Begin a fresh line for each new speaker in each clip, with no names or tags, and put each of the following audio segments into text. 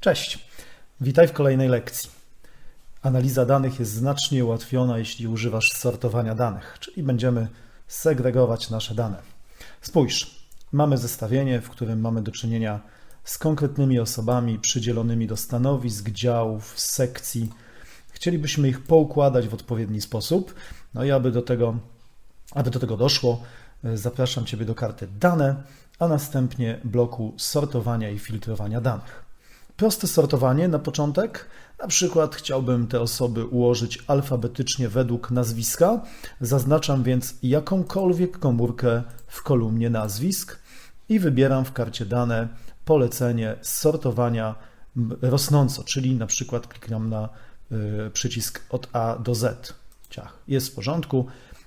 Cześć, witaj w kolejnej lekcji. Analiza danych jest znacznie ułatwiona, jeśli używasz sortowania danych, czyli będziemy segregować nasze dane. Spójrz, mamy zestawienie, w którym mamy do czynienia z konkretnymi osobami przydzielonymi do stanowisk, działów, sekcji. Chcielibyśmy ich poukładać w odpowiedni sposób. No i aby do tego, aby do tego doszło, zapraszam Ciebie do karty Dane, a następnie bloku sortowania i filtrowania danych. Proste sortowanie na początek. Na przykład chciałbym te osoby ułożyć alfabetycznie według nazwiska. Zaznaczam więc jakąkolwiek komórkę w kolumnie nazwisk i wybieram w karcie dane polecenie sortowania rosnąco, czyli na przykład klikam na y, przycisk od A do Z. Ciach, jest w porządku.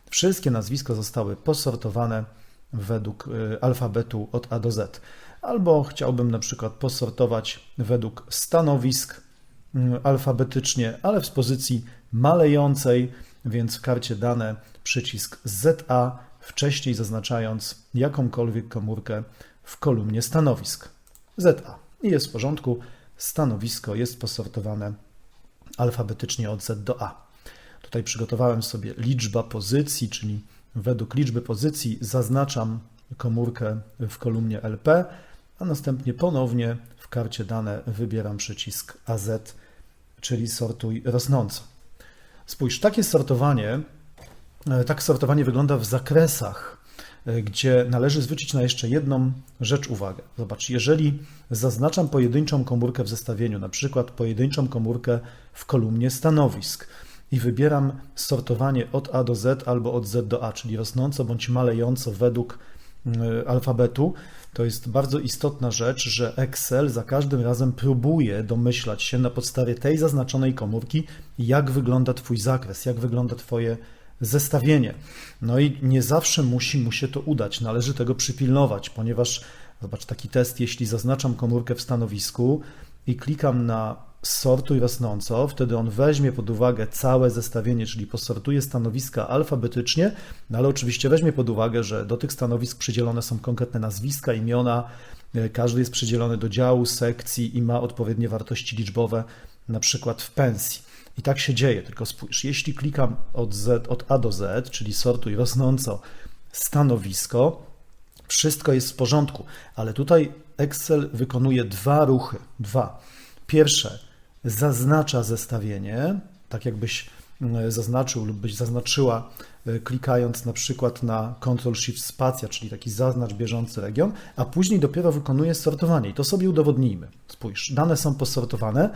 Wszystkie nazwiska zostały posortowane według y, alfabetu od A do Z. Albo chciałbym na przykład posortować według stanowisk mm, alfabetycznie, ale w pozycji malejącej, więc w karcie dane przycisk ZA, wcześniej zaznaczając jakąkolwiek komórkę w kolumnie stanowisk. ZA. I jest w porządku. Stanowisko jest posortowane alfabetycznie od Z do A. Tutaj przygotowałem sobie liczba pozycji, czyli według liczby pozycji zaznaczam komórkę w kolumnie LP, a następnie ponownie w karcie dane wybieram przycisk AZ, czyli sortuj rosnąco. Spójrz, takie sortowanie, e, tak sortowanie wygląda w zakresach, e, gdzie należy zwrócić na jeszcze jedną rzecz uwagę. Zobacz, jeżeli zaznaczam pojedynczą komórkę w zestawieniu, na przykład pojedynczą komórkę w kolumnie stanowisk, i wybieram sortowanie od A do Z albo od Z do A, czyli rosnąco bądź malejąco według y, alfabetu, to jest bardzo istotna rzecz, że Excel za każdym razem próbuje domyślać się na podstawie tej zaznaczonej komórki, jak wygląda Twój zakres, jak wygląda Twoje zestawienie. No i nie zawsze musi mu się to udać, należy tego przypilnować, ponieważ, zobacz, taki test, jeśli zaznaczam komórkę w stanowisku i klikam na sortuj rosnąco, wtedy on weźmie pod uwagę całe zestawienie, czyli posortuje stanowiska alfabetycznie, no ale oczywiście weźmie pod uwagę, że do tych stanowisk przydzielone są konkretne nazwiska, imiona, e, każdy jest przydzielony do działu, sekcji i ma odpowiednie wartości liczbowe, na przykład w pensji. I tak się dzieje, tylko spójrz, jeśli klikam od, Z, od A do Z, czyli sortuj rosnąco stanowisko, wszystko jest w porządku, ale tutaj Excel wykonuje dwa ruchy. Dwa. Pierwsze, zaznacza zestawienie, tak jakbyś mm, zaznaczył lub byś zaznaczyła, e, klikając na przykład na Ctrl Shift Spacja, czyli taki zaznacz bieżący region, a później dopiero wykonuje sortowanie. I to sobie udowodnijmy. Spójrz, dane są posortowane.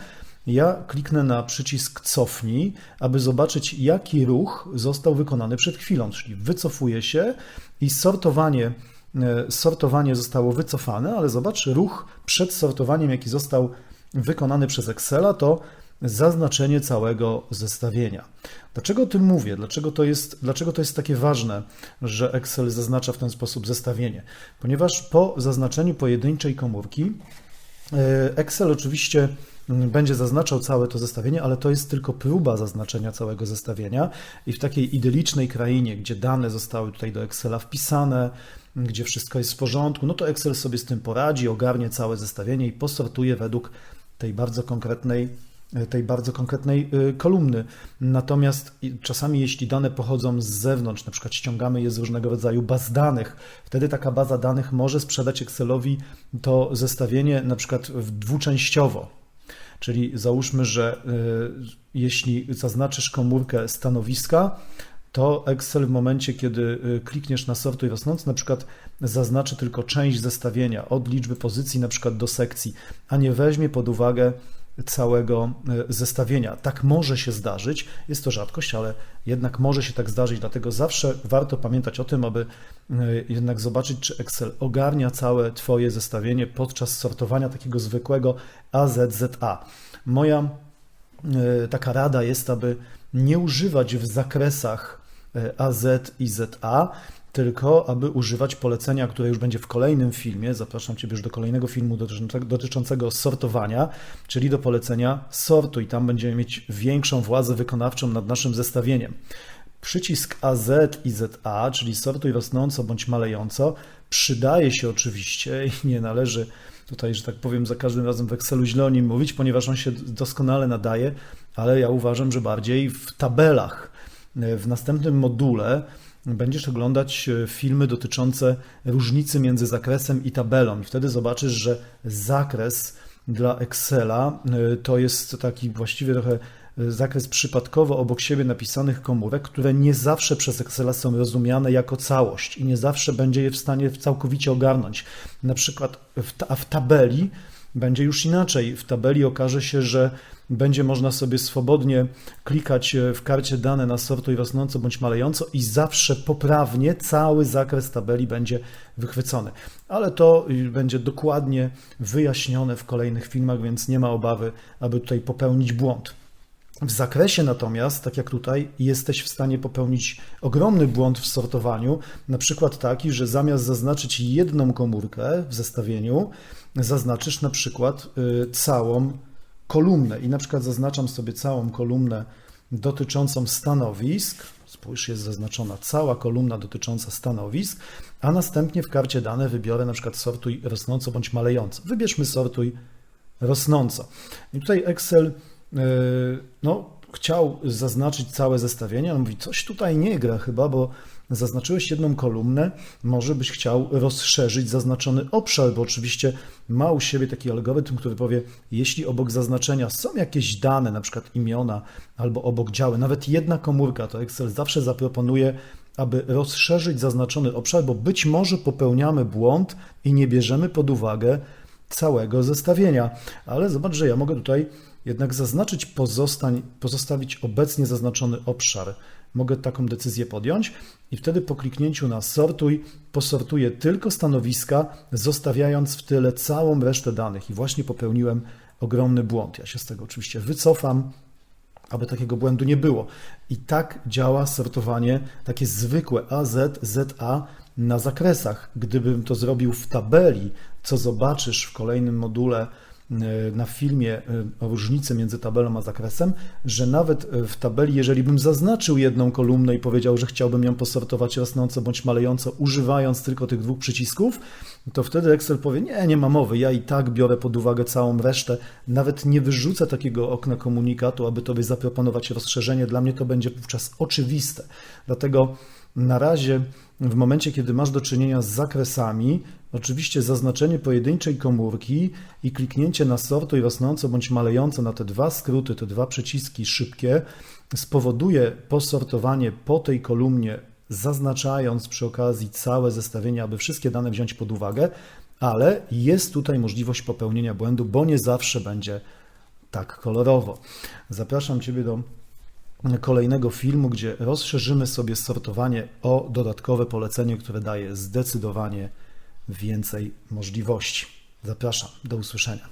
Ja kliknę na przycisk cofnij, aby zobaczyć, jaki ruch został wykonany przed chwilą, czyli wycofuję się i sortowanie, e, sortowanie zostało wycofane, ale zobacz, ruch przed sortowaniem, jaki został wykonany przez Excela, to zaznaczenie całego zestawienia. Dlaczego o tym mówię? Dlaczego to, jest, dlaczego to jest takie ważne, że Excel zaznacza w ten sposób zestawienie? Ponieważ po zaznaczeniu pojedynczej komórki e, Excel oczywiście mm, będzie zaznaczał całe to zestawienie, ale to jest tylko próba zaznaczenia całego zestawienia i w takiej idylicznej krainie, gdzie dane zostały tutaj do Excela wpisane, gdzie wszystko jest w porządku, no to Excel sobie z tym poradzi, ogarnie całe zestawienie i posortuje według tej bardzo konkretnej, tej bardzo konkretnej y, kolumny. Natomiast czasami, jeśli dane pochodzą z zewnątrz, na przykład ściągamy je z różnego rodzaju baz danych, wtedy taka baza danych może sprzedać Excelowi to zestawienie na przykład dwuczęściowo. Czyli załóżmy, że y, jeśli zaznaczysz komórkę stanowiska, to Excel w momencie, kiedy klikniesz na sortuj rosnący, na przykład zaznaczy tylko część zestawienia od liczby pozycji na przykład do sekcji, a nie weźmie pod uwagę całego y, zestawienia. Tak może się zdarzyć, jest to rzadkość, ale jednak może się tak zdarzyć, dlatego zawsze warto pamiętać o tym, aby y, jednak zobaczyć, czy Excel ogarnia całe Twoje zestawienie podczas sortowania takiego zwykłego AZZA. Moja taka rada jest, aby nie używać w zakresach E, AZ i ZA, tylko aby używać polecenia, które już będzie w kolejnym filmie. Zapraszam Ciebie już do kolejnego filmu dotyczącego sortowania, czyli do polecenia sortu i tam będziemy mieć większą władzę wykonawczą nad naszym zestawieniem. Przycisk AZ i ZA, czyli sortuj rosnąco bądź malejąco, przydaje się oczywiście i nie należy tutaj, że tak powiem, za każdym razem w Excelu źle o nim mówić, ponieważ on się doskonale nadaje, ale ja uważam, że bardziej w tabelach. W następnym module będziesz oglądać e, filmy dotyczące różnicy między zakresem i tabelą. I wtedy zobaczysz, że zakres dla Excela e, to jest taki właściwie trochę e, zakres przypadkowo obok siebie napisanych komórek, które nie zawsze przez Excela są rozumiane jako całość i nie zawsze będzie je w stanie całkowicie ogarnąć. Na przykład w, a w tabeli będzie już inaczej. W tabeli okaże się, że będzie można sobie swobodnie klikać e, w karcie dane na sortuj rosnąco bądź malejąco i zawsze poprawnie cały zakres tabeli będzie wychwycony. Ale to y, będzie dokładnie wyjaśnione w kolejnych filmach, więc nie ma obawy, aby tutaj popełnić błąd. W zakresie natomiast, tak jak tutaj, jesteś w stanie popełnić ogromny błąd w sortowaniu, na przykład taki, że zamiast zaznaczyć jedną komórkę w zestawieniu, zaznaczysz na przykład y, całą kolumnę i na przykład zaznaczam sobie całą kolumnę dotyczącą stanowisk. Spójrz, jest zaznaczona cała kolumna dotycząca stanowisk, a następnie w karcie dane wybiorę na przykład sortuj rosnąco bądź malejąco. Wybierzmy sortuj rosnąco. I tutaj Excel no, chciał zaznaczyć całe zestawienie, on mówi, coś tutaj nie gra chyba, bo zaznaczyłeś jedną kolumnę, może byś chciał rozszerzyć zaznaczony obszar, bo oczywiście ma u siebie taki algorytm, który powie, jeśli obok zaznaczenia są jakieś dane, na przykład imiona albo obok działy, nawet jedna komórka, to Excel zawsze zaproponuje, aby rozszerzyć zaznaczony obszar, bo być może popełniamy błąd i nie bierzemy pod uwagę całego zestawienia. Ale zobacz, że ja mogę tutaj jednak zaznaczyć pozostań, pozostawić obecnie zaznaczony obszar. Mogę taką decyzję podjąć i wtedy po kliknięciu na sortuj posortuję tylko stanowiska, zostawiając w tyle całą resztę danych. I właśnie popełniłem ogromny błąd. Ja się z tego oczywiście wycofam, aby takiego błędu nie było. I tak działa sortowanie takie zwykłe AZ, ZA na zakresach. Gdybym to zrobił w tabeli, co zobaczysz w kolejnym module, na filmie e, różnicy między tabelą a zakresem, że nawet e, w tabeli, jeżeli bym zaznaczył jedną kolumnę i powiedział, że chciałbym ją posortować rosnąco bądź malejąco, używając tylko tych dwóch przycisków, to wtedy Excel powie: Nie, nie ma mowy, ja i tak biorę pod uwagę całą resztę, nawet nie wyrzucę takiego okna komunikatu, aby tobie zaproponować rozszerzenie. Dla mnie to będzie wówczas oczywiste. Dlatego na razie, w momencie, kiedy masz do czynienia z zakresami, oczywiście zaznaczenie pojedynczej komórki i kliknięcie na sortuj rosnąco bądź malejąco na te dwa skróty, te dwa przyciski szybkie, spowoduje posortowanie po tej kolumnie, zaznaczając przy okazji całe zestawienie, aby wszystkie dane wziąć pod uwagę, ale jest tutaj możliwość popełnienia błędu, bo nie zawsze będzie tak kolorowo. Zapraszam Ciebie do kolejnego filmu, gdzie rozszerzymy sobie sortowanie o dodatkowe polecenie, które daje zdecydowanie więcej możliwości. Zapraszam, do usłyszenia.